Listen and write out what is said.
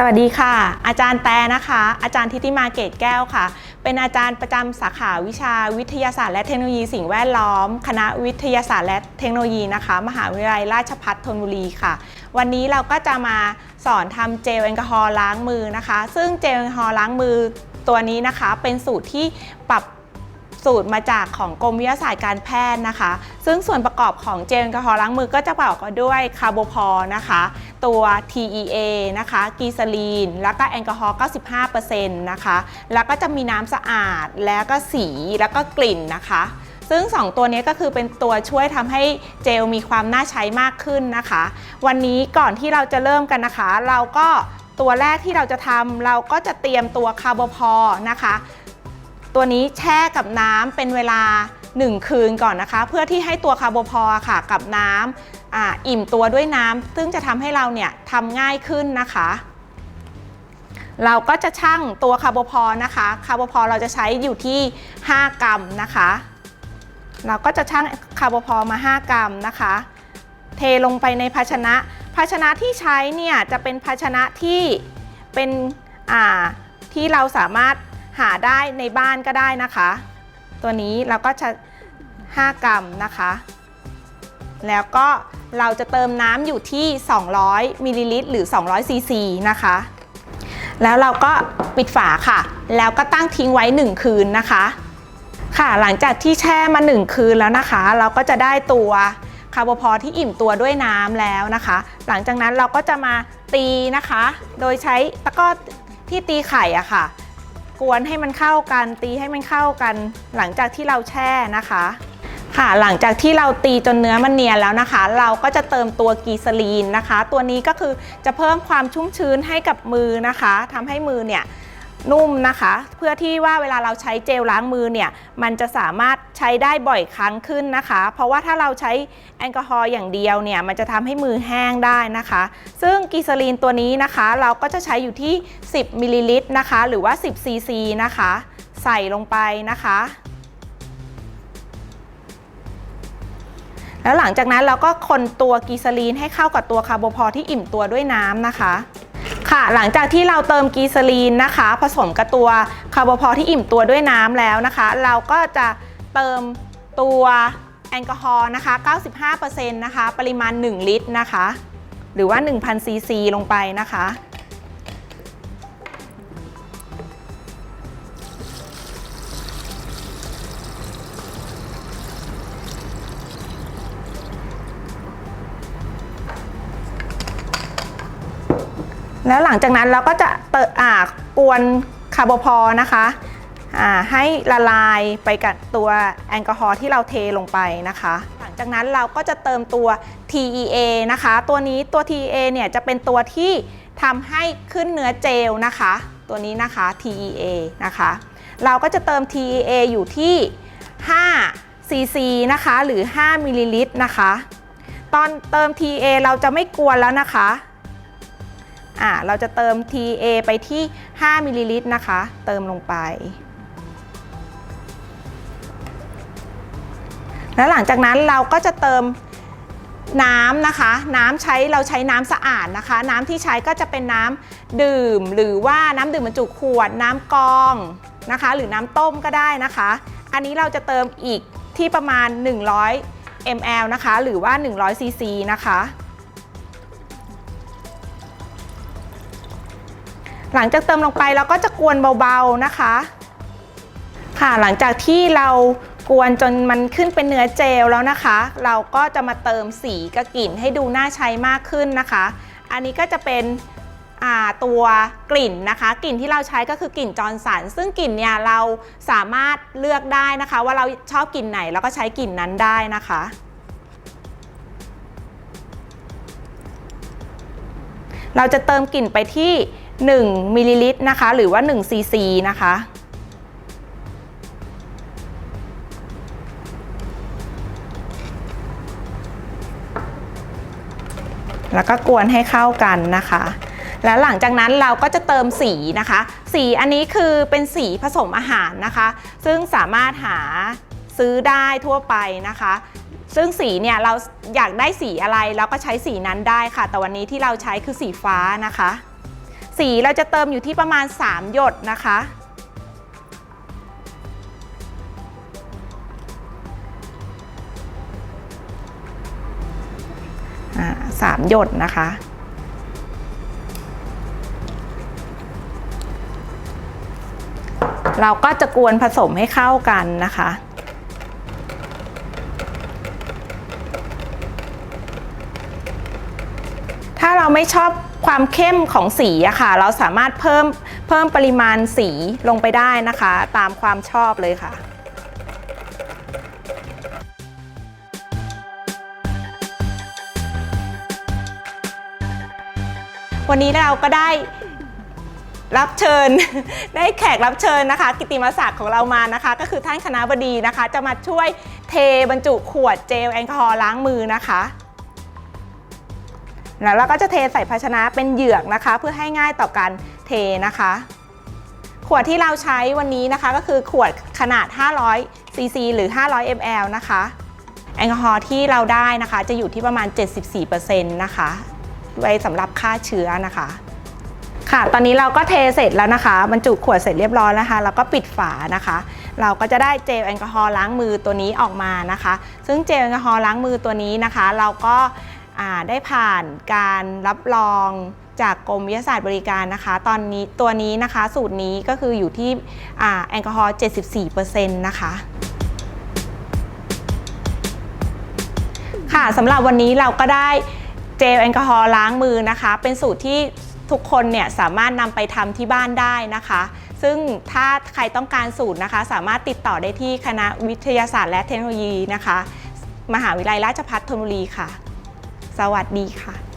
สวัสดีค่ะ อาจารย์แตนะคะ อาจารย์ทิติมาเกตแก้วค่ะ เป็นอาจารย์ประจำสาขาวิชาวิทยาศาสตร์และเทคโนโลยีสิ่งแวดล้อม คณะวิทยาศาสตร์และเทคโนโลยีนะคะ มหาวิทยาลัยราชภัฏธนบุรีค่ะ วันนี้เราก็จะมาสอนทำเจลแอลกอฮอล์ล้างมือนะคะ ซึ่งเจลแอลกอฮอล์ล้างมือตัวนี้นะคะ เป็นสูตรที่ปรับ สูตรมาจากของกรมวิทยาศาสตร์การแพทย์นะคะ ซึ่งส่วนประกอบของเจลแอลกอฮอล์ล้างมือก็จะประกอบด้วยคาร์โบพอลนะคะ ตัว TEA นะคะกีซาลีน แล้วก็แอลกอฮอล์95%นะคะ แล้วก็จะมีน้ำสะอาด แล้วก็สี แล้วก็กลิ่นนะคะซึ่ง 2 ตัวนี้ก็คือเป็นตัวช่วยทำให้เจลมีความน่าใช้มากขึ้นนะคะ วันนี้ก่อนที่เราจะเริ่มกันนะคะ เราก็ตัวแรกที่เราจะทำเราก็จะเตรียมตัวคาร์โบพอลนะคะ ตัวนี้แช่กับน้ำเป็นเวลา 1 คืนก่อนนะคะ เพื่อที่ให้ตัวคาร์โบพอค่ะ กับน้ำอ่าอิ่มตัวด้วยน้ำซึ่งจะทำให้เราเนี่ยทำง่ายขึ้นนะคะ เราก็จะชั่งตัวคาร์โบพอนะคะคาร์โบพอเราจะใช้อยู่ที่ 5 กรัมนะคะ เราก็จะชั่งคาร์โบพอมา 5 กรัมนะคะ เทลงไปในภาชนะ ภาชนะที่ใช้เนี่ยจะเป็นภาชนะที่เป็นที่เราสามารถ หาได้ในบ้านก็ได้นะคะ ตัวนี้เราก็จะ 5 กรัมนะคะ แล้วก็เราจะเติมน้ำอยู่ที่ 200มิลลิลิตรหรือ 200ซีซีนะคะ แล้วเราก็ปิดฝาค่ะ แล้วก็ตั้งทิ้งไว้ 1 คืนนะคะ ค่ะหลังจากที่แช่มา 1 คืนแล้วนะคะ เราก็จะได้ตัวคาร์โบพอที่อิ่มตัวด้วยน้ำแล้วนะคะ หลังจากนั้นเราก็จะมาตีนะคะ โดยใช้ตะกร้อที่ตีไข่อะค่ะ กวนให้มันเข้ากัน ตีให้มันเข้ากัน หลังจากที่เราแช่นะคะค่ะหลังจากที่เราตีจนเนื้อมันเนียนแล้วนะคะ เราก็จะเติมตัวกีซาลีนนะคะ ตัวนี้ก็คือจะเพิ่มความชุ่มชื้นให้กับมือนะคะทำให้มือเนี่ย นุ่มนะคะ เพื่อที่ว่าเวลาเราใช้เจลล้างมือเนี่ยมันจะสามารถใช้ได้บ่อยครั้งขึ้นนะคะ เพราะว่าถ้าเราใช้แอลกอฮอล์อย่างเดียวเนี่ยมันจะทำให้มือแห้งได้นะคะ ซึ่งกีซาลีนตัวนี้นะคะ เราก็จะใช้อยู่ที่ 10มิลลิลิตรนะคะ หรือว่า 10ซีซีนะคะ ใส่ลงไปนะคะ แล้วหลังจากนั้นเราก็คนตัวกีซาลีนให้เข้ากับตัวคาร์โบพอลที่อิ่มตัวด้วยน้ำนะคะ ค่ะ หลังจากที่เราเติมกีซาลีนนะคะ ผสมกับตัวคาร์บอพอลที่อิ่มตัวด้วยน้ำแล้วนะคะ เราก็จะเติมตัวแอลกอฮอล์นะคะ 95%นะคะ ปริมาณ 1 ลิตรนะคะ หรือว่า 1,000ซีซีลงไปนะคะ แล้วหลังจากนั้นเราก็จะเติอ่ากวนคาร์โบพอนะคะให้ละลายไปกับตัวแอลกอฮอล์ที่เราเทลงไปนะคะ หลังจากนั้นเราก็จะเติมตัว TEA นะคะ ตัวนี้ตัว TEA เนี่ยจะเป็นตัวที่ทำให้ขึ้นเนื้อเจลนะคะ ตัวนี้นะคะ TEA นะคะ เราก็จะเติม TEA อยู่ที่ 5 cc นะคะ หรือ 5มิลลิลิตรนะคะ ตอนเติม TEA เราจะไม่กวนแล้วนะคะ อ่าเราจะเติม TA ไปที่ 5มิลลิลิตรนะคะ เติมลงไป แล้วหลังจากนั้นเราก็จะเติมน้ำนะคะ น้ำใช้เราใช้น้ำสะอาดนะคะ น้ำที่ใช้ก็จะเป็นน้ำดื่ม หรือว่าน้ำดื่มบรรจุขวด น้ำกองนะคะ หรือน้ำต้มก็ได้นะคะ อันนี้เราจะเติมอีกที่ประมาณ 100 ml นะคะ หรือว่า 100 cc นะคะ หลังจากเติมลงไปเราก็จะกวนเบาๆนะคะ ค่ะหลังจากที่เรากวนจนมันขึ้นเป็นเนื้อเจลแล้วนะคะ เราก็จะมาเติมสีกับกลิ่นให้ดูน่าใช้มากขึ้นนะคะ อันนี้ก็จะเป็นตัวกลิ่นนะคะ กลิ่นที่เราใช้ก็คือกลิ่นจอร์นสัน ซึ่งกลิ่นเนี่ยเราสามารถเลือกได้นะคะ ว่าเราชอบกลิ่นไหนเราก็ใช้กลิ่นนั้นได้นะคะ เราจะเติมกลิ่นไปที่ 1มิลลิลิตรนะคะ หรือว่า1ซีซีนะคะ แล้วก็กวนให้เข้ากันนะคะ แล้วหลังจากนั้นเราก็จะเติมสีนะคะ สีอันนี้คือเป็นสีผสมอาหารนะคะ ซึ่งสามารถหาซื้อได้ทั่วไปนะคะซึ่งสีเนี่ยเราอยากได้สีอะไรเราก็ใช้สีนั้นได้ค่ะ แต่วันนี้ที่เราใช้คือสีฟ้านะคะ สีเราจะเติมอยู่ที่ประมาณ 3 หยดนะคะ สามหยดนะคะ เราก็จะกวนผสมให้เข้ากันนะคะถ้าเราไม่ชอบ ความเข้มของสีอะค่ะ เราสามารถเพิ่มเพิ่มปริมาณสีลงไปได้นะคะ ตามความชอบเลยค่ะวันนี้เราก็ได้รับเชิญ ได้แขกรับเชิญนะคะ กิตติมศักดิ์ของเรามานะคะ ก็คือท่านคณะบดีนะคะ จะมาช่วยเทบรรจุขวดเจลแอลกอฮอล์ล้างมือนะคะ แล้วเราก็จะเทใส่ภาชนะเป็นเหยือกนะคะ เพื่อให้ง่ายต่อการเทนะคะ ขวดที่เราใช้วันนี้นะคะ ก็คือขวดขนาด 500 ซีซีหรือ 500 ml นะคะ แอลกอฮอล์ที่เราได้นะคะ จะอยู่ที่ประมาณ 74%นะคะ ไว้สำหรับฆ่าเชื้อนะคะ ค่ะ ตอนนี้เราก็เทเสร็จแล้วนะคะบรรจุขวดเสร็จเรียบร้อยนะคะ แล้วก็ปิดฝานะคะ เราก็จะได้เจลแอลกอฮอล์ล้างมือตัวนี้ออกมานะคะ ซึ่งเจลแอลกอฮอล์ล้างมือตัวนี้นะคะ เราก็ ได้ผ่านการรับรองจากกรมวิทยาศาสตร์บริการนะคะ ตอนนี้ตัวนี้นะคะสูตรนี้ก็คืออยู่ที่แอลกอฮอล์ 74%นะคะค่ะสำหรับวันนี้เราก็ได้เจลแอลกอฮอล์ล้างมือนะคะ เป็นสูตรที่ทุกคนเนี่ยสามารถนำไปทำที่บ้านได้นะคะ ซึ่งถ้าใครต้องการสูตรนะคะ สามารถติดต่อได้ที่คณะวิทยาศาสตร์และเทคโนโลยีนะคะ มหาวิทยาลัยราชภัฏธนบุรีค่ะ สวัสดีค่ะ